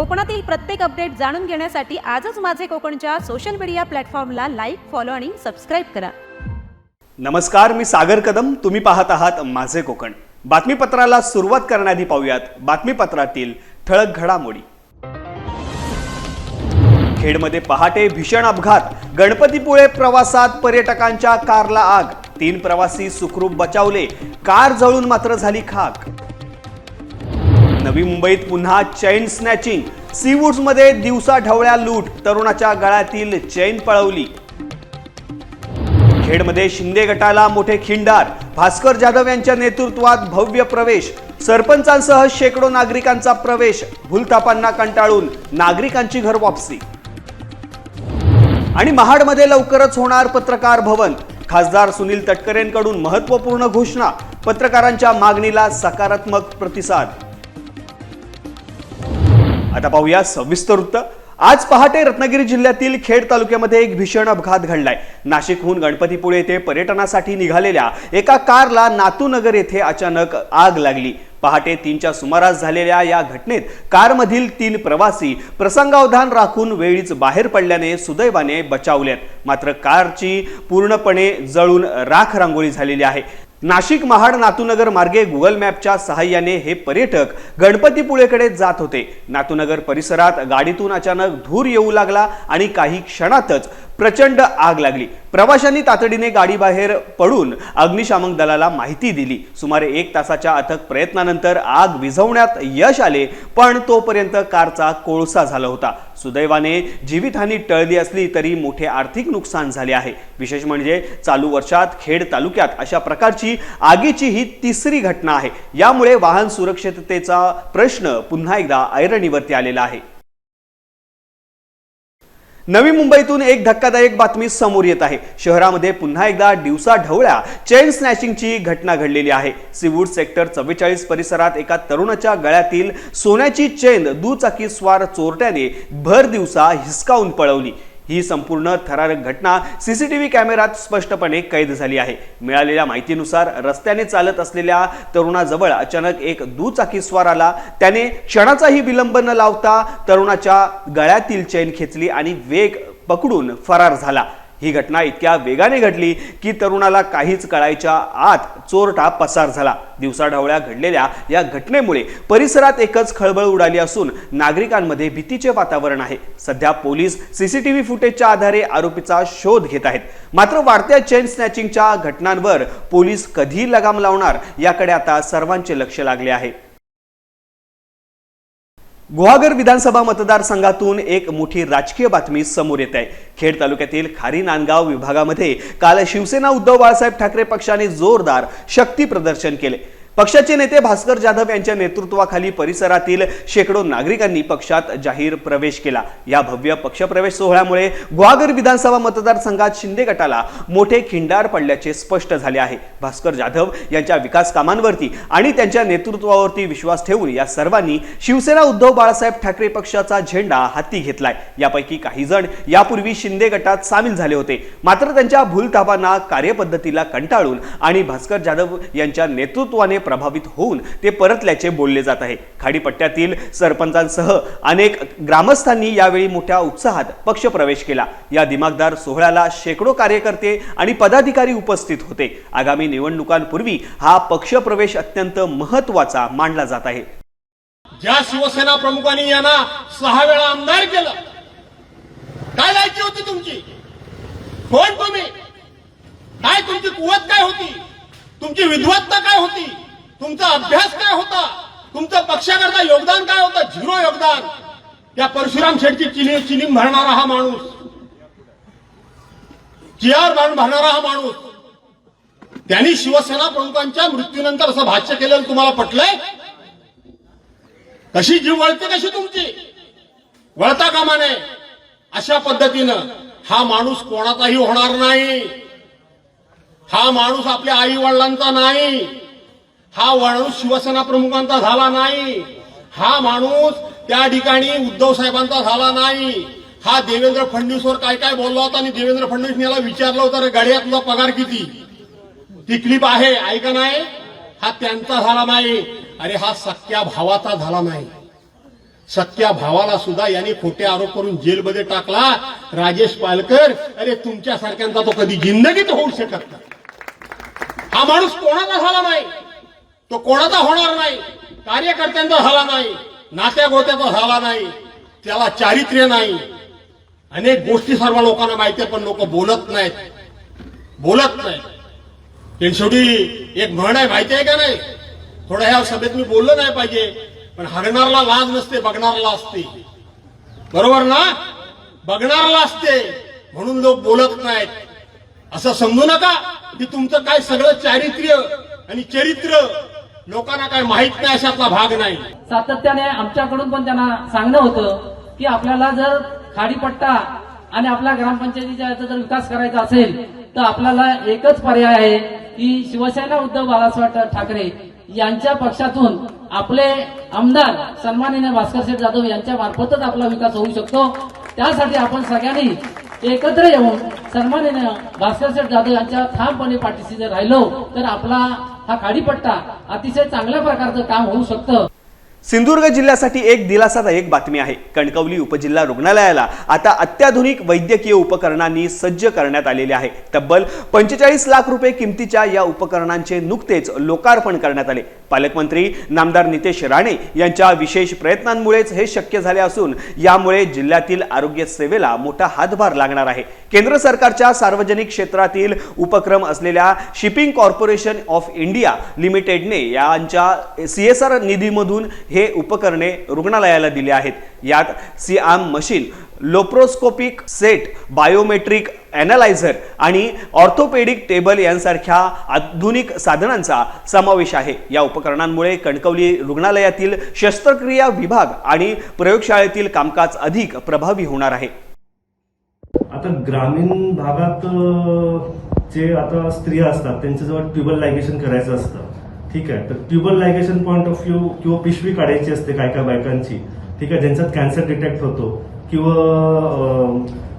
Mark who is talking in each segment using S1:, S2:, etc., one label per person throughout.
S1: कोकणातील प्रत्येक अपडेट जाणून घेण्यासाठी आजच माझे कोकणच्या सोशल मीडिया प्लॅटफॉर्मला लाईक फॉलो आणि सबस्क्राईब करा
S2: नमस्कार मी सागर कदम तुम्ही पाहत आहात माझे कोकण बातमीपत्राला सुरुवात करण्याआधी पाहूयात बातमीपत्रातील ठळक घडामोडी खेडमध्ये पहाटे भीषण अपघात गणपतीपुळे प्रवासात पर्यटकांच्या कारला आग तीन प्रवासी सुखरूप बचावले कार जळून मात्र झाली खाक नवी मुंबईत पुन्हा चैन स्नॅचिंग मध्ये दिवसा ढवळ्या लूट तरुणाच्या गळ्यातील चैन पळवली खेडमध्ये शिंदे गटाला मोठे खिंडार भास्कर जाधव यांच्या नेतृत्वात भव्य प्रवेश सरपंचांसह शेकडो नागरिकांचा प्रवेश भूलथापांना कंटाळून नागरिकांची घर वापसी आणि महाडमध्ये लवकरच होणार पत्रकार भवन खासदार सुनील तटकरेंकडून महत्वपूर्ण घोषणा पत्रकारांच्या मागणीला सकारात्मक प्रतिसाद आता पाहूया सविस्तर वृत्त आज पहाटे रत्नागिरी जिल्ह्यातील खेड तालुक्यामध्ये एक भीषण अपघात घडलाय नाशिकहून गणपतीपुळे येथे पर्यटनासाठी निघालेल्या एका कारला नातूनगर येथे अचानक आग लागली पहाटे तीनच्या सुमारास झालेल्या या घटनेत कारमधील तीन प्रवासी प्रसंगावधान राखून वेळीच बाहेर पडल्याने सुदैवाने बचावल्यात मात्र कारची पूर्णपणे जळून राख रांगोळी झालेली आहे नाशिक महाड नातूनगर मार्गे गुगल मॅपच्या सहाय्याने हे पर्यटक गणपतीपुळेकडे जात होते नातूनगर परिसरात गाडीतून अचानक धूर येऊ लागला आणि काही क्षणातच प्रचंड आग लागली प्रवाशांनी तातडीने गाडी बाहेर पडून अग्निशामक दलाला माहिती दिली सुमारे एक तासाच्या अथक प्रयत्नानंतर आग विझवण्यात यश आले पण तोपर्यंत कारचा कोळसा झाला होता सुदैवाने जीवितहानी टळली असली तरी मोठे आर्थिक नुकसान झाले आहे विशेष म्हणजे चालू वर्षात खेड तालुक्यात अशा प्रकारची आगीची ही तिसरी घटना आहे यामुळे वाहन सुरक्षिततेचा प्रश्न पुन्हा एकदा ऐरणीवरती आलेला आहे नवी मुंबईतून एक धक्कादायक बातमी समोर येत आहे शहरामध्ये पुन्हा एकदा दिवसा ढवळ्या चेन स्नॅचिंगची घटना घडलेली आहे सिवूड सेक्टर चव्वेचाळीस परिसरात एका तरुणाच्या गळ्यातील सोन्याची चेन दुचाकी स्वार चोरट्याने भर दिवसा हिसकावून पळवली ही संपूर्ण थरारक घटना सीसीटीव्ही कॅमेरात स्पष्टपणे कैद झाली आहे मिळालेल्या माहितीनुसार रस्त्याने चालत असलेल्या तरुणाजवळ अचानक एक दुचाकीस्वार आला त्याने क्षणाचाही विलंब न लावता तरुणाच्या गळ्यातील चैन खेचली आणि वेग पकडून फरार झाला ही घटना इतक्या वेगाने घडली की तरुणाला काहीच कळायच्या आत चोरटा पसार झाला दिवसाढवळ्या घडलेल्या या घटनेमुळे परिसरात एकच खळबळ उडाली असून नागरिकांमध्ये भीतीचे वातावरण आहे सध्या पोलीस सीसीटीव्ही फुटेजच्या आधारे आरोपीचा शोध घेत आहेत मात्र वाढत्या चेन स्नॅचिंगच्या घटनांवर पोलीस कधी लगाम लावणार याकडे आता सर्वांचे लक्ष लागले आहे गुहागर विधानसभा मतदारसंघातून एक मोठी राजकीय बातमी समोर येत आहे खेड तालुक्यातील खारी नांदगाव विभागामध्ये काल शिवसेना उद्धव बाळासाहेब ठाकरे पक्षाने जोरदार शक्ती प्रदर्शन केले पक्षाचे नेते भास्कर जाधव यांच्या नेतृत्वाखाली परिसरातील शेकडो नागरिकांनी पक्षात जाहीर प्रवेश केला या भव्य पक्षप्रवेश सोहळ्यामुळे ग्वागर विधानसभा मतदारसंघात शिंदे गटाला मोठे खिंडार पडल्याचे स्पष्ट झाले आहे भास्कर जाधव यांच्या विकास कामांवरती आणि त्यांच्या नेतृत्वावरती विश्वास ठेवून या सर्वांनी शिवसेना उद्धव बाळासाहेब ठाकरे पक्षाचा झेंडा हाती घेतलाय यापैकी काही जण यापूर्वी शिंदे गटात सामील झाले होते मात्र त्यांच्या भूलथापांना कार्यपद्धतीला कंटाळून आणि भास्कर जाधव यांच्या नेतृत्वाने प्रभावित होऊन ते परतल्याचे बोलले जात आहे खाडीपट्ट्यातील सरपंचांसह अनेक ग्रामस्थांनी यावेळी मोठ्या उत्साहात पक्ष प्रवेश केला या दिमागदार सोहळ्याला शेकडो कार्यकर्ते आणि पदाधिकारी उपस्थित होते आगामी निवडणुकांपूर्वी हा पक्षप्रवेश अत्यंत महत्वाचा मानला जात आहे
S3: ज्या शिवसेना प्रमुखांनी यांना सहा वेळा आमदार केलं काय लायची होती तुमची कोण तुम्ही काय तुमची कुवत काय होती तुमची विद्वत्ता काय होती तुमचा अभ्यास काय होता तुमचं पक्षाकरता योगदान काय होतं झिरो योगदान त्या परशुराम शेटची चिनी चिनी भरणारा हा माणूस चियार भरणारा हा माणूस त्यांनी शिवसेना प्रमुखांच्या मृत्यूनंतर असं भाष्य केलेलं तुम्हाला पटलंय कशी जीव वळते कशी तुमची वळता कामा नये अशा पद्धतीनं हा माणूस कोणाचाही होणार नाही हा माणूस आपल्या आई वडिलांचा नाही हा माणूस शिवसेना प्रमुखांचा झाला नाही हा माणूस त्या ठिकाणी उद्धव साहेबांचा झाला नाही हा देवेंद्र फडणवीसवर काय काय बोलला होता आणि देवेंद्र फडणवीसने याला विचारलं होतं गाड्यातला पगार किती ती क्लिप आहे ऐका नाही हा त्यांचा झाला नाही अरे हा सख्या भावाचा झाला नाही सख्या भावाला सुद्धा यांनी खोटे आरोप करून जेलमध्ये टाकला राजेश पालकर अरे तुमच्यासारख्यांचा तो कधी जिंदगीत होऊ शकत नाही हा माणूस कोणाचा झाला नाही तो कोणाचा होणार नाही कार्यकर्त्यांचा झाला नाही नात्या गोत्याचा झाला नाही त्याला चारित्र्य नाही अनेक गोष्टी सर्व लोकांना माहिती पण लोक बोलत नाहीत बोलत नाहीत पण शेवटी एक म्हण आहे माहिती आहे का नाही थोड्या ह्या सभेत मी बोललो नाही पाहिजे पण हरणारला लाज नसते बघणारला असते बरोबर ना बघणारला असते म्हणून लोक बोलत नाहीत असं समजू नका की तुमचं काय सगळं चारित्र्य आणि चरित्र लोकांना काय माहीत नाही अशातला भाग नाही
S4: सातत्याने आमच्याकडून पण त्यांना सांगणं होतं की आपल्याला जर खाडीपट्टा आणि आपल्या ग्रामपंचायतीच्या याचा जर विकास करायचा असेल तर आपल्याला एकच पर्याय आहे की शिवसेना उद्धव बाळासाहेब ठाकरे यांच्या पक्षातून आपले आमदार सन्माननीय भास्करसाहेब जाधव यांच्या मार्फतच आपला विकास होऊ शकतो त्यासाठी आपण सगळ्यांनी एकत्र येऊन सन्माननीय भास्करसाहेब जाधव यांच्या ठामपणे पाठीशी जर राहिलो तर आपला हा पट्टा अतिशय चांगल्या प्रकारचं काम होऊ शकतं
S2: सिंधुदुर्ग जिल्ह्यासाठी एक दिलासादायक बातमी आहे कणकवली उपजिल्हा रुग्णालयाला आता अत्याधुनिक वैद्यकीय उपकरणांनी सज्ज करण्यात आलेले आहे तब्बल पंचेचाळीस लाख रुपये किमतीच्या या उपकरणांचे नुकतेच लोकार्पण करण्यात आले पालकमंत्री नामदार नितेश राणे यांच्या विशेष प्रयत्नांमुळेच हे शक्य झाले असून यामुळे जिल्ह्यातील आरोग्य सेवेला मोठा हातभार लागणार आहे केंद्र सरकारच्या सार्वजनिक क्षेत्रातील उपक्रम असलेल्या शिपिंग कॉर्पोरेशन ऑफ इंडिया लिमिटेडने यांच्या सी एस आर निधीमधून हे उपकरणे रुग्णालयाला दिली आहेत यात C arm machine laparoscopic set biometric analyser आणि ऑर्थोपेडिक टेबल यांसारख्या आधुनिक साधनांचा समावेश आहे या उपकरणांमुळे कणकवली रुग्णालयातील शस्त्रक्रिया विभाग आणि प्रयोगशाळेतील कामकाज अधिक प्रभावी होणार आहे
S5: आता ग्रामीण भागात जे आता स्त्रिया असतात त्यांच्याजवळ ट्युबल लायगेशन करायचं असतं ठीक आहे तर tubal ligation point of view किंवा पिशवी काढायची असते काय काय बायकांची ठीक आहे ज्यांच्यात कॅन्सर डिटेक्ट होतो किंवा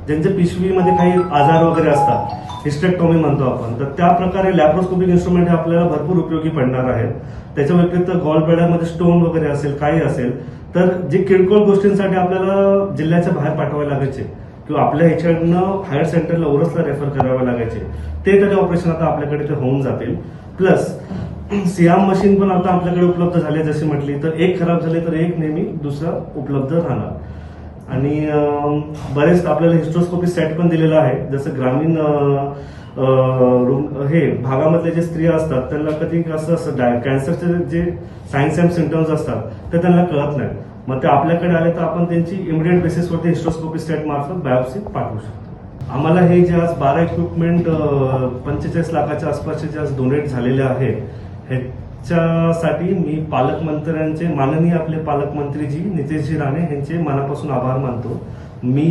S5: ज्यांच्या पिशवीमध्ये काही आजार वगैरे असतात हिस्टेक्टॉमी म्हणतो आपण तर त्या प्रकारे लॅप्रोस्कोपिक इन्स्ट्रुमेंट हे आपल्याला भरपूर उपयोगी पडणार आहेत त्याच्या व्यतिरिक्त गॉल बेड्यामध्ये स्टोन वगैरे असेल काही असेल तर जे किरकोळ गोष्टींसाठी आपल्याला जिल्ह्याच्या बाहेर पाठवायला लागायचे किंवा आपल्या ह्याच्याकडनं हायर सेंटरला ओरसला रेफर करावे लागायचे ते तरी ऑपरेशन आता आपल्याकडे ते होऊन जातील प्लस सीआम मशीन पण आता आपल्याकडे उपलब्ध झाले जसे म्हटली तर एक खराब झाले तर एक नेहमी दुसरा उपलब्ध राहणार आणि बरेच आपल्याला हिस्ट्रोस्कोपी सेट पण दिलेला आहे जसं ग्रामीण हे भागामधले जे स्त्रिया असतात त्यांना कधी कसं असं डाय कॅन्सरचे जे सायन्स अँड सिमटम्स असतात ते त्यांना कळत नाही मग ते आपल्याकडे आले तर आपण त्यांची इमिडिएट बेसिसवरती हिस्ट्रोस्कोपी सेट मार्फत बायोप्सी पाठवू शकतो आम्हाला हे जे आज बारा इक्विपमेंट पंचेचाळीस लाखाच्या आसपासचे जे आज डोनेट झालेले आहेत ह्याच्यासाठी मी पालकमंत्र्यांचे माननीय आपले पालकमंत्रीजी नितेशजी राणे यांचे मनापासून आभार मानतो मी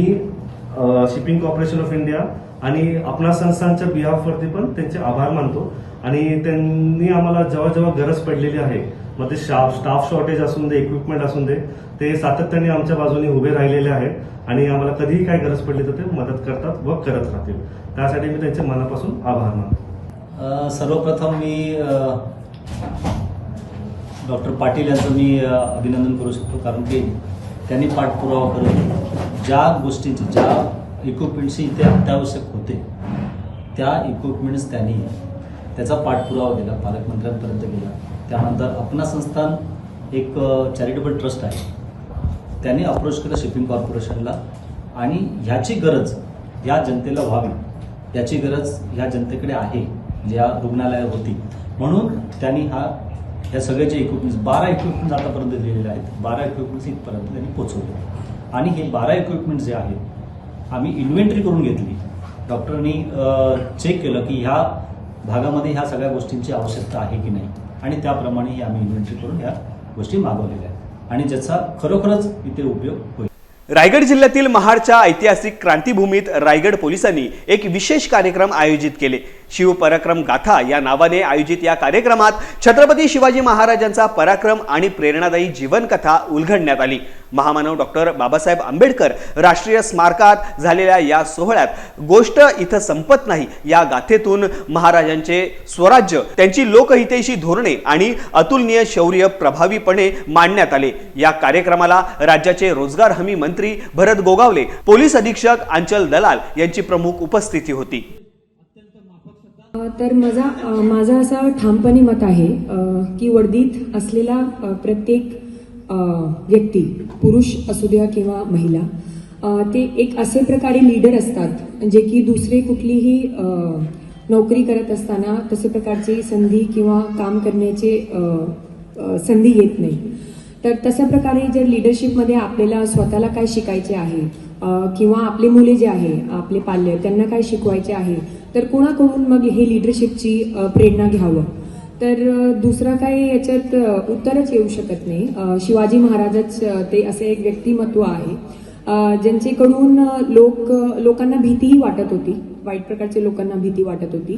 S5: शिपिंग कॉर्पोरेशन ऑफ इंडिया आणि आपणा संस्थांच्या बिहाफवरती पण त्यांचे आभार मानतो आणि त्यांनी आम्हाला जेव्हा जेव्हा गरज पडलेली आहे मग ते स्टाफ स्टाफ शॉर्टेज असून दे इक्विपमेंट असून दे ते सातत्याने आमच्या बाजूने उभे राहिलेले आहेत आणि आम्हाला कधीही काय गरज पडली तर ते मदत करतात व करत राहतील त्यासाठी मी त्यांचे मनापासून आभार
S6: मानतो सर्वप्रथम मी डॉक्टर पाटील यांचं मी अभिनंदन करू शकतो कारण की त्यांनी पाठपुरावा करून ज्या गोष्टींची ज्या इक्विपमेंट्सची इथे अत्यावश्यक होते त्या इक्विपमेंट्स त्यांनी त्याचा पाठपुरावा दिला पालकमंत्र्यांपर्यंत गेला त्यानंतर अपना संस्थान एक चॅरिटेबल ट्रस्ट आहे त्यांनी अप्रोच केलं शिपिंग कॉर्पोरेशनला आणि ह्याची गरज या जनतेला व्हावी याची गरज ह्या जनतेकडे आहे ज्या रुग्णालयात होती म्हणून त्यांनी हा या सगळ्याचे इक्विपमेंट्स बारा इक्विपमेंट आतापर्यंत दिलेले आहेत बारा इक्विपमेंट्स इथपर्यंत त्यांनी पोचवले आणि हे बारा इक्विपमेंट जे आहेत आम्ही इन्व्हेंटरी करून घेतली डॉक्टरांनी चेक केलं की ह्या भागामध्ये ह्या सगळ्या गोष्टींची आवश्यकता आहे की नाही आणि त्याप्रमाणे ही आम्ही इन्व्हेंटरी करून ह्या गोष्टी मागवलेल्या आहेत आणि ज्याचा खरोखरच इथे उपयोग होईल
S2: रायगड जिल्ह्यातील महाडच्या ऐतिहासिक क्रांतीभूमीत रायगड पोलिसांनी एक विशेष कार्यक्रम आयोजित केले शिव पराक्रम गाथा या नावाने आयोजित या कार्यक्रमात छत्रपती शिवाजी महाराजांचा पराक्रम आणि प्रेरणादायी जीवनकथा उलगडण्यात आली महामानव डॉक्टर बाबासाहेब आंबेडकर राष्ट्रीय स्मारकात झालेल्या या सोहळ्यात गोष्ट इथं संपत नाही या गाथेतून महाराजांचे स्वराज्य त्यांची लोकहितेशी धोरणे आणि अतुलनीय शौर्य प्रभावीपणे मांडण्यात आले या कार्यक्रमाला राज्याचे रोजगार हमी मंत्री भरत गोगावले पोलीस अधीक्षक अंचल दलाल यांची प्रमुख उपस्थिती होती
S7: तर माझा माझा असा ठामपणे मत आहे की वर्दीत असलेला प्रत्येक व्यक्ती पुरुष असू द्या किंवा महिला ते एक असे प्रकारे लीडर असतात जे की दुसरे कुठलीही नोकरी करत असताना तसे प्रकारची संधी किंवा काम करण्याचे संधी येत नाही तर तशा प्रकारे जर लिडरशिपमध्ये आपल्याला स्वतःला काय शिकायचे आहे किंवा आपले मुले जे आहे आपले पाल्य त्यांना काय शिकवायचे आहे तर कोणाकडून मग हे लिडरशिपची प्रेरणा घ्यावं तर दुसरा काही याच्यात उत्तरच येऊ शकत नाही शिवाजी महाराजच ते असे एक व्यक्तिमत्व आहे ज्यांचेकडून लोक लोकांना भीतीही वाटत होती वाईट प्रकारचे लोकांना भीती वाटत होती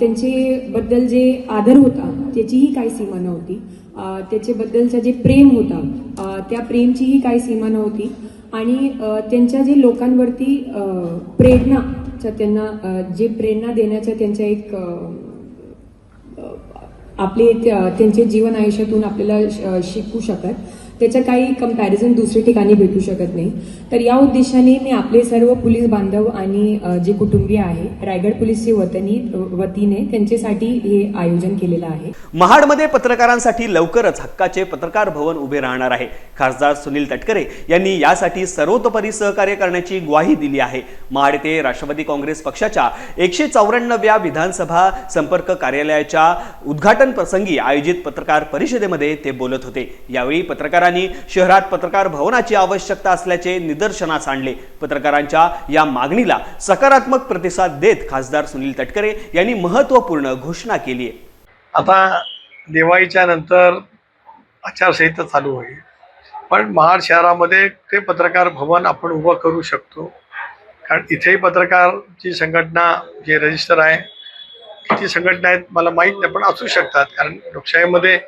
S7: त्यांचेबद्दल जे आदर होता त्याचीही काही सीमा नव्हती त्याच्याबद्दलचा जे प्रेम होता त्या प्रेमचीही काही सीमा नव्हती आणि त्यांच्या जे लोकांवरती प्रेरणा चा त्यांना जे प्रेरणा देण्याचा त्यांचा एक आपले त्यांचे जीवन आयुष्यातून आपल्याला शिकू शकतात त्याच्या काही कंपॅरिझन दुसऱ्या ठिकाणी भेटू शकत नाही तर या उद्देशाने मी आपले सर्व पोलीस बांधव आणि जे कुटुंबीय आहे रायगड पोलीसचे वतनी वतीने त्यांच्यासाठी हे आयोजन केलेलं आहे
S2: महाडमध्ये पत्रकारांसाठी लवकरच हक्काचे पत्रकार भवन उभे राहणार आहे खासदार सुनील तटकरे यांनी यासाठी सर्वतोपरी सहकार्य करण्याची ग्वाही दिली आहे महाड येथे राष्ट्रवादी काँग्रेस पक्षाच्या एकशे चौऱ्याण्णव्या विधानसभा संपर्क कार्यालयाच्या उद्घाटन प्रसंगी आयोजित पत्रकार परिषदेमध्ये ते बोलत होते यावेळी पत्रकार ठिकाणी शहरात पत्रकार भवनाची आवश्यकता असल्याचे निदर्शनास आणले पत्रकारांच्या या मागणीला सकारात्मक प्रतिसाद देत खासदार सुनील तटकरे यांनी महत्त्वपूर्ण घोषणा केली
S8: आहे आता दिवाळीच्या नंतर आचारसंहिता चालू होईल पण महाड शहरामध्ये ते पत्रकार भवन आपण उभं करू शकतो कारण इथेही पत्रकारची संघटना जे रजिस्टर आहे किती संघटना आहेत मला माहीत नाही पण असू शकतात कारण लोकशाहीमध्ये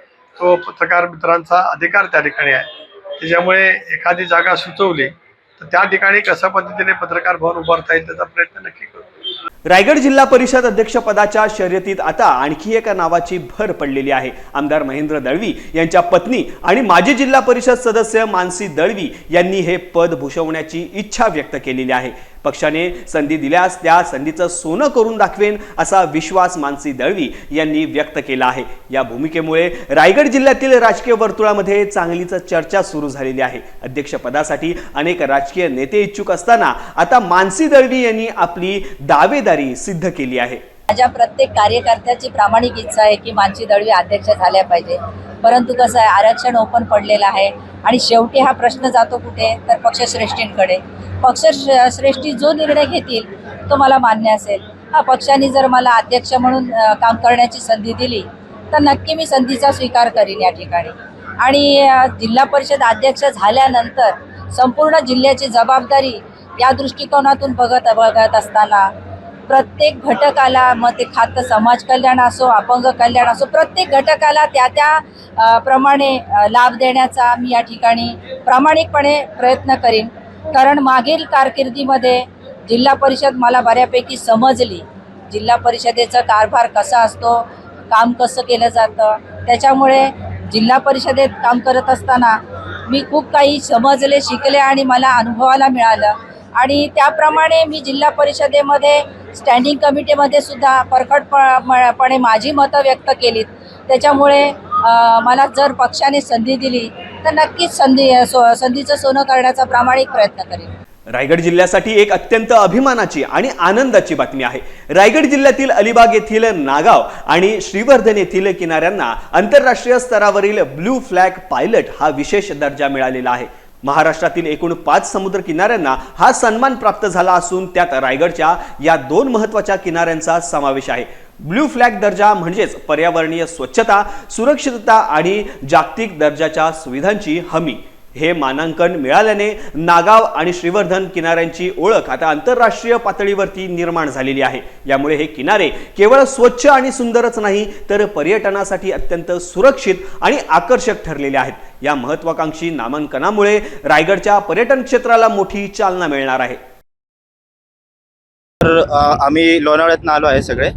S8: तो पत्रकार मित्रांचा अधिकार त्या ठिकाणी आहे त्याच्यामुळे एखादी जागा सुचवली तर त्या ठिकाणी कशा पद्धतीने पत्रकार भवन उभारता येईल त्याचा प्रयत्न नक्की करू
S2: रायगड जिल्हा परिषद अध्यक्षपदाच्या शर्यतीत आता आणखी एका नावाची भर पडलेली आहे आमदार महेंद्र दळवी यांच्या पत्नी आणि माजी जिल्हा परिषद सदस्य मानसी दळवी यांनी हे पद भूषवण्याची इच्छा व्यक्त केलेली आहे पक्षाने संधी दिल्यास त्या संधीचं सोनं करून दाखवेन असा विश्वास मानसी दळवी यांनी व्यक्त केला आहे या भूमिकेमुळे रायगड जिल्ह्यातील राजकीय वर्तुळामध्ये चांगलीच चर्चा सुरू झालेली आहे अध्यक्षपदासाठी अनेक राजकीय नेते इच्छुक असताना आता मानसी दळवी यांनी आपली दावेदारी सिद्ध केली आहे
S9: माझ्या प्रत्येक कार्यकर्त्याची प्रामाणिक इच्छा आहे की मानसी दळवी अध्यक्ष झाल्या पाहिजे परंतु कसं आहे आरक्षण ओपन पडलेलं आहे आणि शेवटी हा प्रश्न जातो कुठे तर पक्षश्रेष्ठींकडे श्रेष्ठी जो निर्णय घेतील तो मला मान्य असेल हा पक्षाने जर मला अध्यक्ष म्हणून काम करण्याची संधी दिली तर नक्की मी संधीचा स्वीकार करीन या ठिकाणी आणि जिल्हा परिषद अध्यक्ष झाल्यानंतर संपूर्ण जिल्ह्याची जबाबदारी या दृष्टिकोनातून बघत बघत असताना प्रत्येक घटकाला मग ते खातं समाज कल्याण असो अपंग कल्याण असो प्रत्येक घटकाला त्या त्या प्रमाणे लाभ देण्याचा मी या ठिकाणी प्रामाणिकपणे प्रयत्न करीन कारण मागील कारकिर्दीमध्ये जिल्हा परिषद मला बऱ्यापैकी समजली जिल्हा परिषदेचा कारभार कसा असतो काम कसं केलं जातं त्याच्यामुळे जिल्हा परिषदेत काम करत असताना मी खूप काही समजले शिकले आणि मला अनुभवाला मिळालं आणि त्याप्रमाणे मी जिल्हा परिषदेमध्ये स्टँडिंग कमिटीमध्ये सुद्धा परखडपणे माझी मतं व्यक्त केलीत त्याच्यामुळे मला जर पक्षाने संधी दिली तर नक्कीच संधी सो संधीचं सोनं करण्याचा प्रामाणिक प्रयत्न करेन
S2: रायगड जिल्ह्यासाठी एक अत्यंत अभिमानाची आणि आनंदाची बातमी आहे रायगड जिल्ह्यातील अलिबाग येथील नागाव आणि श्रीवर्धन येथील किनाऱ्यांना आंतरराष्ट्रीय स्तरावरील ब्लू फ्लॅग पायलट हा विशेष दर्जा मिळालेला आहे महाराष्ट्रातील एकूण पाच समुद्र किनाऱ्यांना हा सन्मान प्राप्त झाला असून त्यात रायगडच्या या दोन महत्वाच्या किनाऱ्यांचा समावेश आहे ब्ल्यू फ्लॅग दर्जा म्हणजेच पर्यावरणीय स्वच्छता सुरक्षितता आणि जागतिक दर्जाच्या सुविधांची हमी हे मानांकन मिळाल्याने नागाव आणि श्रीवर्धन किनाऱ्यांची ओळख आता आंतरराष्ट्रीय पातळीवरती निर्माण झालेली आहे यामुळे हे किनारे केवळ स्वच्छ आणि सुंदरच नाही तर पर्यटनासाठी अत्यंत सुरक्षित आणि आकर्षक ठरलेले आहेत या महत्वाकांक्षी नामांकनामुळे रायगडच्या पर्यटन क्षेत्राला मोठी चालना मिळणार आहे
S10: तर आम्ही लोणावळ्यातनं आलो आहे सगळे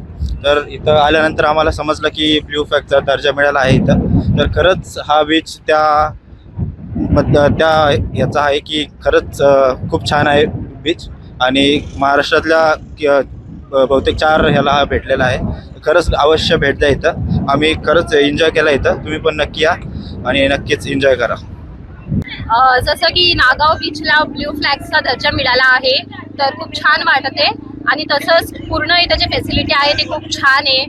S10: तर इथं आल्यानंतर आम्हाला समजलं की ब्ल्यू फॅगचा दर्जा मिळाला आहे इथं तर खरंच हा बीच त्या मग त्या याचा आहे की खरंच खूप छान आहे बीच आणि महाराष्ट्रातल्या बहुतेक चार ह्याला भेटलेला आहे खरंच अवश्य भेट द्या इथं आम्ही खरंच एन्जॉय केला इथं तुम्ही पण नक्की या आणि नक्कीच एन्जॉय करा
S11: जसं की नागाव बीचला ब्ल्यू फ्लॅगचा दर्जा मिळाला आहे तर खूप छान वाटते आणि तसंच पूर्ण इथं जे फॅसिलिटी आहे ते खूप छान आहे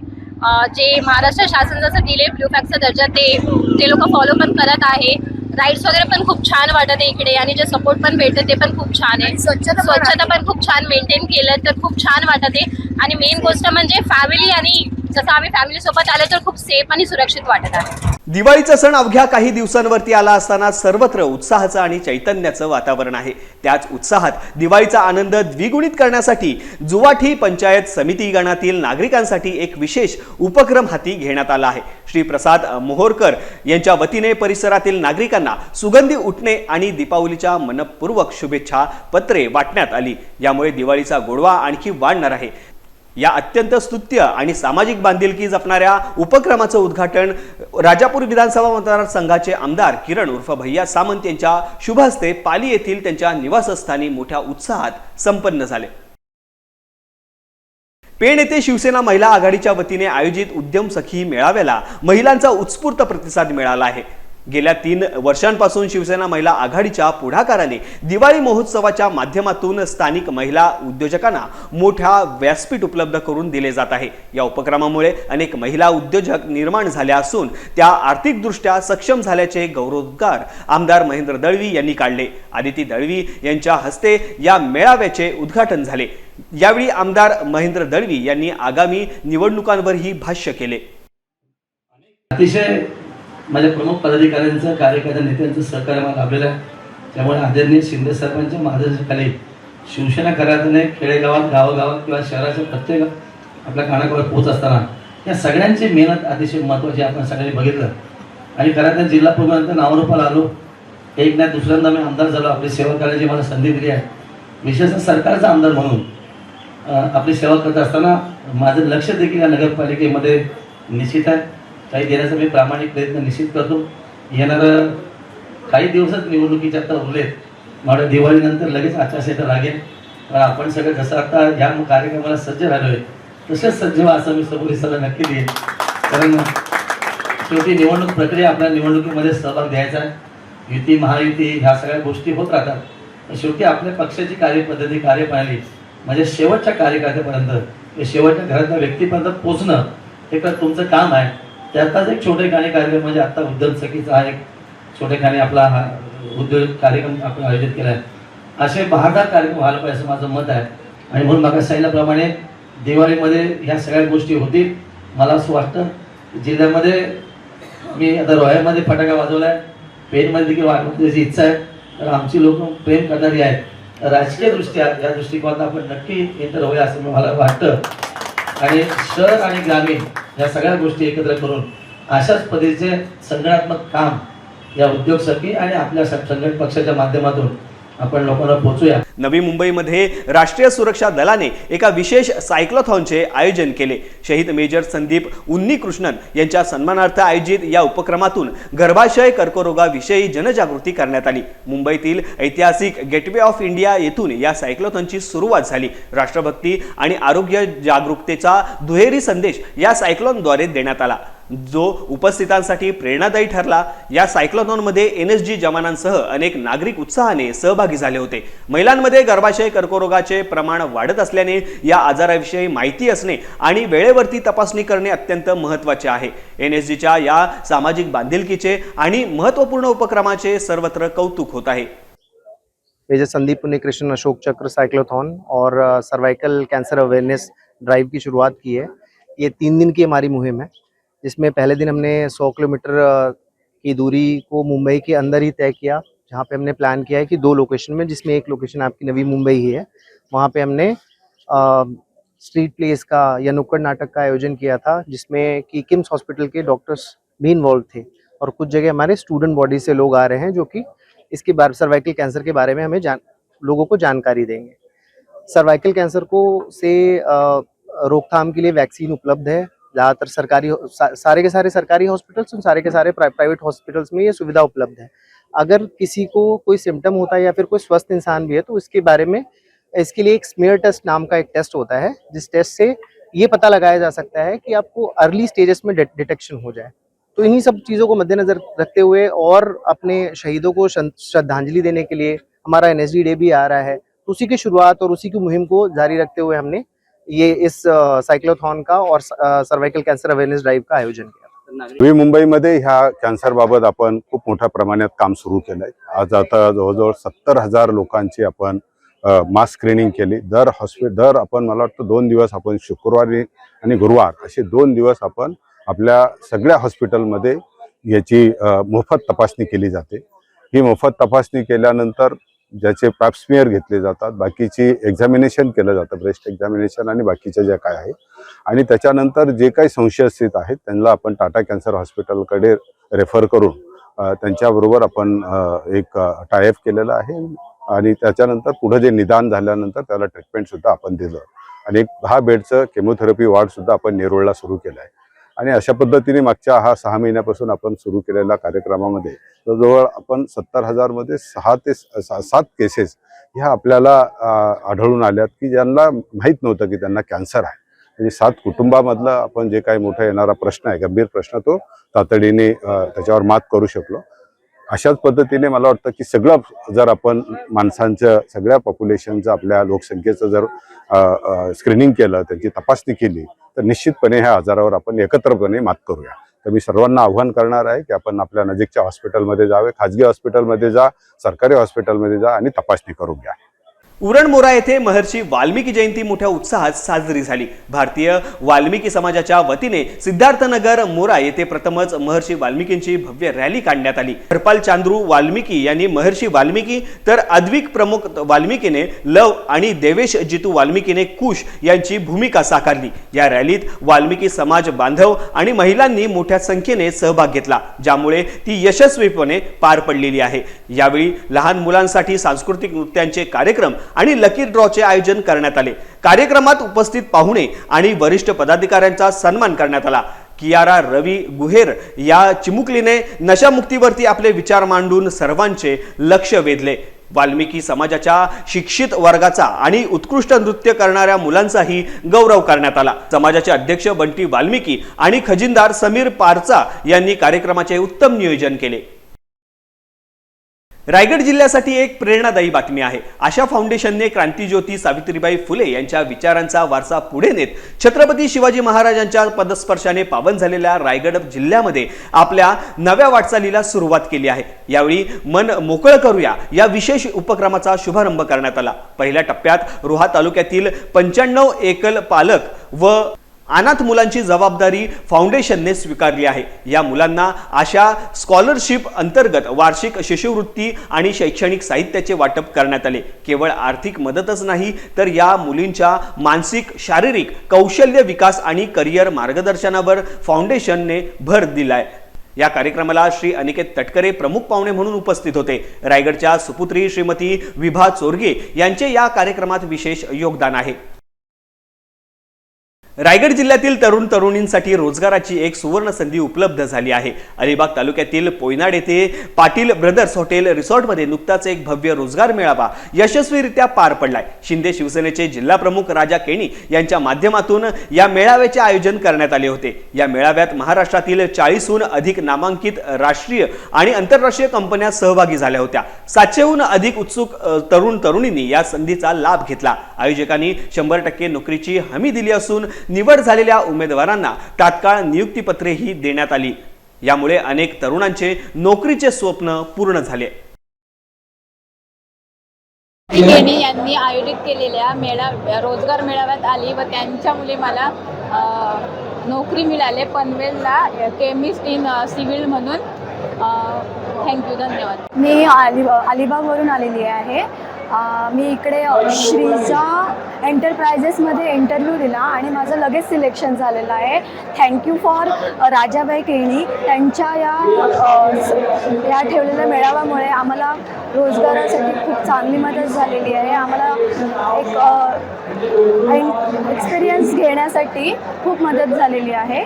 S11: जे महाराष्ट्र शासन जसं दिले ब्ल्यू फ्लॅगचा दर्जा ते ते लोक फॉलो पण करत आहे राईड्स वगैरे पण खूप छान वाटत आहे इकडे आणि जे सपोर्ट पण भेटत ते पण खूप छान आहे स्वच्छता स्वच्छता पण खूप छान मेंटेन केलं तर खूप छान वाटत आहे आणि मेन गोष्ट म्हणजे फॅमिली आणि जसं आम्ही फॅमिली सोबत आलो तर खूप सेफ आणि सुरक्षित वाटत आहे
S2: दिवाळीचा सण अवघ्या काही दिवसांवरती आला असताना सर्वत्र उत्साहाचं आणि चैतन्याचं वातावरण आहे त्याच उत्साहात दिवाळीचा आनंद द्विगुणित करण्यासाठी जुवाठी पंचायत समिती गणातील नागरिकांसाठी एक विशेष उपक्रम हाती घेण्यात आला आहे श्री प्रसाद मोहोरकर यांच्या वतीने परिसरातील नागरिकांना सुगंधी उठणे आणि दीपावलीच्या मनपूर्वक शुभेच्छा पत्रे वाटण्यात आली यामुळे दिवाळीचा गोडवा आणखी वाढणार आहे या अत्यंत स्तुत्य आणि सामाजिक बांधिलकी जपणाऱ्या उपक्रमाचं उद्घाटन राजापूर विधानसभा मतदारसंघाचे आमदार किरण उर्फ भैया सामंत यांच्या शुभ हस्ते पाली येथील त्यांच्या निवासस्थानी मोठ्या उत्साहात संपन्न झाले पेण येथे शिवसेना महिला आघाडीच्या वतीने आयोजित उद्यम सखी मेळाव्याला महिलांचा उत्स्फूर्त प्रतिसाद मिळाला आहे गेल्या तीन वर्षांपासून शिवसेना महिला आघाडीच्या पुढाकाराने दिवाळी महोत्सवाच्या माध्यमातून स्थानिक महिला उद्योजकांना मोठ्या व्यासपीठ उपलब्ध करून दिले जात आहे या उपक्रमामुळे अनेक महिला उद्योजक निर्माण झाल्या असून त्या आर्थिकदृष्ट्या सक्षम झाल्याचे गौरवोद्गार आमदार महेंद्र दळवी यांनी काढले आदिती दळवी यांच्या हस्ते या मेळाव्याचे उद्घाटन झाले यावेळी आमदार महेंद्र दळवी यांनी आगामी निवडणुकांवरही भाष्य केले
S12: अतिशय माझ्या प्रमुख पदाधिकाऱ्यांचं कार्यकर्ता नेत्यांचं सहकार्य मला लाभलेलं आहे त्यामुळे आदरणीय शिंदे साहेबांच्या मार्गदर्शनाखाली शिवसेना नाही खेडेगावात गावागावात किंवा शहराच्या प्रत्येक आपल्या कानाकोर पोहोच असताना या सगळ्यांची मेहनत अतिशय महत्त्वाची आपण सगळ्यांनी बघितलं आणि खरं जिल्हा पूर्वनंतर नावरूपाला आलो एक ना दुसऱ्यांदा मी आमदार झालो आपली सेवा करायची मला संधी दिली आहे विशेषतः सरकारचा आमदार म्हणून आपली सेवा करत असताना माझं लक्ष देखील या नगरपालिकेमध्ये निश्चित आहे काही देण्याचा मी प्रामाणिक प्रयत्न निश्चित करतो येणारं काही दिवसच निवडणुकीच्या आता उरलेत माझ्या दिवाळीनंतर लगेच आचारसंहिता लागेल पण आपण सगळं जसं आता या कार्यक्रमाला सज्ज झालो आहे तसेच सज्ज व्हा असं मी सबुरीसाला नक्की देईन कारण शेवटी निवडणूक प्रक्रिया आपल्या निवडणुकीमध्ये सहभाग द्यायचा आहे युती महायुती ह्या सगळ्या गोष्टी होत राहतात शेवटी आपल्या पक्षाची कार्यपद्धती कार्यप्रणाली म्हणजे शेवटच्या कार्यकर्त्यापर्यंत म्हणजे शेवटच्या घरातल्या व्यक्तीपर्यंत पोचणं हे तर तुमचं काम आहे त्यातच एक छोटे गाणे कार्यक्रम म्हणजे आता उद्योग सखीचा एक छोटे गाणे आपला हा उद्योग कार्यक्रम आपण आयोजित केला आहे असे बहादार कार्यक्रम व्हायला पाहिजे असं माझं मत आहे आणि म्हणून मला सांगितल्याप्रमाणे दिवाळीमध्ये ह्या सगळ्या गोष्टी होतील मला असं वाटतं जिल्ह्यामध्ये मी आता रोह्यामध्ये फटाका वाजवला आहे पेनमध्ये देखील वाजवण्याची इच्छा आहे तर आमची लोक प्रेम करणारी आहेत राजकीय दृष्ट्या या दृष्टिकोनात आपण नक्की इंटर होऊया असं मला वाटतं आणि शहर आणि ग्रामीण या सगळ्या गोष्टी एकत्र करून अशाच पद्धतीचे संघटनात्मक काम या उद्योगसाठी आणि आपल्या संघट पक्षाच्या माध्यमातून आपण लोकांना पोहोचूया
S2: नवी मुंबईमध्ये राष्ट्रीय सुरक्षा दलाने एका विशेष सायक्लोथॉनचे आयोजन केले शहीद मेजर संदीप उन्नीकृष्णन यांच्या सन्मानार्थ आयोजित या उपक्रमातून गर्भाशय कर्करोगाविषयी जनजागृती करण्यात आली मुंबईतील ऐतिहासिक गेटवे ऑफ इंडिया येथून या सायक्लोथॉनची सुरुवात झाली राष्ट्रभक्ती आणि आरोग्य जागरूकतेचा दुहेरी संदेश या सायक्लोनद्वारे देण्यात आला जो उपस्थितांसाठी प्रेरणादायी ठरला या सायक्लोथॉनमध्ये एन एस जी जवानांसह अनेक नागरिक उत्साहाने सहभागी झाले होते महिलांमध्ये गर्भाशय कर्करोगाचे प्रमाण वाढत असल्याने या आजाराविषयी माहिती असणे आणि वेळेवरती तपासणी करणे अत्यंत महत्त्वाचे आहे एन एस जीच्या या सामाजिक बांधिलकीचे आणि महत्त्वपूर्ण उपक्रमाचे सर्वत्र कौतुक होत आहे
S13: मेजर संदीप कृष्ण अशोक चक्र सायक्लोथॉन और uh, cervical cancer awareness drive की शुरुआत की है ये तीन दिन की हमारी मुहिम है जिसमें पहले दिन हमने 100 किलोमीटर की दूरी को मुंबई के अंदर ही तय किया जहाँ पे हमने प्लान किया है कि दो लोकेशन में जिसमें एक लोकेशन आपकी नवी मुंबई ही है वहाँ पे हमने आ, स्ट्रीट प्लेस का या नुक्कड़ नाटक का आयोजन किया था जिसमें कि किम्स हॉस्पिटल के डॉक्टर्स भी इन्वॉल्व थे और कुछ जगह हमारे स्टूडेंट बॉडी से लोग आ रहे हैं जो कि इसके सर्वाइकल कैंसर के बारे में हमें जान लोगों को जानकारी देंगे सर्वाइकल कैंसर को से रोकथाम के लिए वैक्सीन उपलब्ध है ज़्यादातर सरकारी सा, सारे के सारे सरकारी हॉस्पिटल्स और सारे के सारे प्राइवेट हॉस्पिटल्स में ये सुविधा उपलब्ध है अगर किसी को कोई सिम्टम होता है या फिर कोई स्वस्थ इंसान भी है तो इसके बारे में इसके लिए एक स्मेयर टेस्ट नाम का एक टेस्ट होता है जिस टेस्ट से ये पता लगाया जा सकता है कि आपको अर्ली स्टेजेस में डिटेक्शन हो जाए तो इन्हीं सब चीज़ों को मद्देनज़र रखते हुए और अपने शहीदों को श्रद्धांजलि देने के लिए हमारा एन डे भी आ रहा है तो उसी की शुरुआत और उसी की मुहिम को जारी रखते हुए हमने ये इस सायक्लोथॉन का और सर्वाइकल कैंसर अवेअरनेस ड्राइव का आयोजन किया
S14: नवी मुंबईमध्ये ह्या बाबत आपण खूप मोठ्या प्रमाणात काम सुरू केलंय आज आता जवळजवळ सत्तर हजार लोकांची आपण मास स्क्रीनिंग केली दर हॉस्पिटल दर आपण मला वाटतं दोन दिवस आपण शुक्रवारी आणि गुरुवार असे दोन दिवस आपण आपल्या सगळ्या हॉस्पिटलमध्ये याची मोफत तपासणी केली जाते ही मोफत तपासणी केल्यानंतर ज्याचे पॅपस्मिअर घेतले जातात बाकीची एक्झामिनेशन केलं जातं ब्रेस्ट एक्झामिनेशन आणि बाकीच्या ज्या काय आहे आणि त्याच्यानंतर जे काही संशयस्थित आहेत त्यांना आपण टाटा कॅन्सर हॉस्पिटलकडे रेफर करून त्यांच्याबरोबर आपण एक टायअप केलेलं आहे आणि त्याच्यानंतर पुढं जे निदान झाल्यानंतर त्याला ट्रीटमेंट सुद्धा आपण दिलं आणि एक हा बेडचं केमोथेरपी वॉर्ड सुद्धा आपण नेरुळला सुरू केलं आहे आणि अशा पद्धतीने मागच्या हा सहा महिन्यापासून आपण सुरू केलेल्या कार्यक्रमामध्ये जवळजवळ आपण सत्तर हजारमध्ये सहा ते सात केसेस ह्या आपल्याला आढळून आल्यात की ज्यांना माहीत नव्हतं की त्यांना कॅन्सर आहे म्हणजे सात कुटुंबामधला आपण जे काही मोठा येणारा प्रश्न आहे गंभीर प्रश्न तो तातडीने त्याच्यावर मात करू शकलो अशाच पद्धतीने मला वाटतं की सगळं जर आपण माणसांचं सगळ्या पॉप्युलेशनचं आपल्या लोकसंख्येचं जर स्क्रीनिंग केलं त्यांची तपासणी केली तर निश्चितपणे ह्या आजारावर आपण एकत्रपणे मात करूया तर मी सर्वांना आव्हान करणार आहे की आपण आपल्या नजीकच्या हॉस्पिटलमध्ये जावे खाजगी हॉस्पिटलमध्ये जा सरकारी हॉस्पिटलमध्ये जा आणि तपासणी करून घ्या
S2: उरणमोरा येथे महर्षी वाल्मिकी जयंती मोठ्या उत्साहात साजरी झाली भारतीय वाल्मिकी समाजाच्या वतीने सिद्धार्थनगर मोरा येथे प्रथमच महर्षी वाल्मिकींची भव्य रॅली काढण्यात आली हरपाल चांद्रू वाल्मिकी यांनी महर्षी वाल्मिकी तर अद्विक प्रमुख वाल्मिकीने लव आणि देवेश जितू वाल्मिकीने कुश यांची भूमिका साकारली या रॅलीत वाल्मिकी समाज बांधव आणि महिलांनी मोठ्या संख्येने सहभाग घेतला ज्यामुळे ती यशस्वीपणे पार पडलेली आहे यावेळी लहान मुलांसाठी सांस्कृतिक नृत्यांचे कार्यक्रम आणि लकी ड्रॉचे आयोजन करण्यात आले कार्यक्रमात उपस्थित पाहुणे आणि वरिष्ठ पदाधिकाऱ्यांचा सन्मान करण्यात आला कियारा रवी गुहेर या चिमुकलीने नशामुक्तीवरती आपले विचार मांडून सर्वांचे लक्ष वेधले वाल्मिकी समाजाच्या शिक्षित वर्गाचा आणि उत्कृष्ट नृत्य करणाऱ्या मुलांचाही गौरव करण्यात आला समाजाचे अध्यक्ष बंटी वाल्मिकी आणि खजिनदार समीर पारचा यांनी कार्यक्रमाचे उत्तम नियोजन केले रायगड जिल्ह्यासाठी एक प्रेरणादायी बातमी आहे आशा फाउंडेशनने क्रांतीज्योती सावित्रीबाई फुले यांच्या विचारांचा वारसा पुढे नेत छत्रपती शिवाजी महाराजांच्या पदस्पर्शाने पावन झालेल्या रायगड जिल्ह्यामध्ये आपल्या नव्या वाटचालीला सुरुवात केली आहे यावेळी मन मोकळं करूया या विशेष उपक्रमाचा शुभारंभ करण्यात आला पहिल्या टप्प्यात रोहा तालुक्यातील पंच्याण्णव एकल पालक व अनाथ मुलांची जबाबदारी फाउंडेशनने स्वीकारली आहे या मुलांना अशा स्कॉलरशिप अंतर्गत वार्षिक शिष्यवृत्ती आणि शैक्षणिक साहित्याचे वाटप करण्यात आले केवळ आर्थिक मदतच नाही तर या मुलींच्या मानसिक शारीरिक कौशल्य विकास आणि करिअर मार्गदर्शनावर फाउंडेशनने भर दिलाय या कार्यक्रमाला श्री अनिकेत तटकरे प्रमुख पाहुणे म्हणून उपस्थित होते रायगडच्या सुपुत्री श्रीमती विभा चोरगे यांचे या कार्यक्रमात विशेष योगदान आहे रायगड जिल्ह्यातील तरुण तरुणींसाठी रोजगाराची एक सुवर्ण संधी उपलब्ध झाली आहे अलिबाग तालुक्यातील पोयनाड येथे पाटील ब्रदर्स हॉटेल रिसॉर्टमध्ये नुकताच एक भव्य रोजगार मेळावा यशस्वीरित्या पार पडलाय शिंदे शिवसेनेचे जिल्हा प्रमुख राजा केणी यांच्या माध्यमातून या मेळाव्याचे आयोजन करण्यात आले होते या मेळाव्यात महाराष्ट्रातील चाळीसहून अधिक नामांकित राष्ट्रीय आणि आंतरराष्ट्रीय कंपन्या सहभागी झाल्या होत्या सातशेहून अधिक उत्सुक तरुण तरुणींनी या संधीचा लाभ घेतला आयोजकांनी शंभर टक्के नोकरीची हमी दिली असून निवड झालेल्या उमेदवारांना तात्काळ नियुक्तीपत्रेही देण्यात आली यामुळे अनेक तरुणांचे नोकरीचे स्वप्न पूर्ण झाले
S15: यांनी आयोजित केलेल्या मेळा रोजगार मेळाव्यात आली व त्यांच्यामुळे मला नोकरी मिळाले पनवेलला केमिस्ट इन सिव्हिल म्हणून थँक्यू धन्यवाद
S16: मी अलिबागवरून आलेली आहे मी इकडे श्रीजा एंटरप्रायझेसमध्ये इंटरव्ह्यू दिला आणि माझं लगेच सिलेक्शन झालेलं आहे थँक्यू फॉर राजाबाई केळी त्यांच्या या या ठेवलेल्या मेळाव्यामुळे आम्हाला रोजगारासाठी खूप चांगली मदत झालेली आहे आम्हाला एक एक्सपिरियन्स घेण्यासाठी खूप मदत झालेली आहे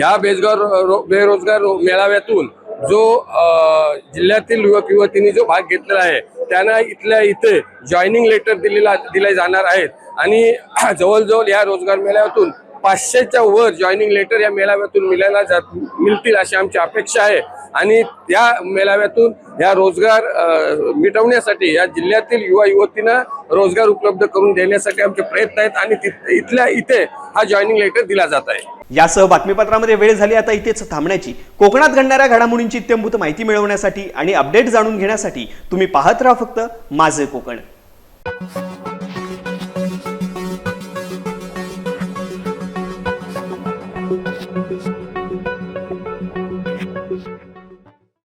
S17: या बेजगार बेरोजगार मेळाव्यातून जो जिल्ह्यातील युवक युवतींनी जो भाग घेतलेला आहे त्यांना इथल्या इथे जॉईनिंग लेटर दिलेला दिले जाणार आहेत आणि जवळजवळ या रोजगार मेळ्यातून पाचशेच्या वर जॉईनिंग लेटर या मेळाव्यातून मिळायला जात मिळतील अशी आमची अपेक्षा आहे आणि त्या मेळाव्यातून या रोजगार मिटवण्यासाठी या जिल्ह्यातील युवा युवतींना रोजगार उपलब्ध करून देण्यासाठी आमचे प्रयत्न आहेत आणि इथल्या इथे हा जॉईनिंग लेटर दिला जात आहे
S2: यासह बातमीपत्रामध्ये वेळ झाली आता इथेच थांबण्याची कोकणात घडणाऱ्या घडामोडींची इत्यंभूत माहिती मिळवण्यासाठी आणि अपडेट जाणून घेण्यासाठी तुम्ही पाहत राहा फक्त माझे कोकण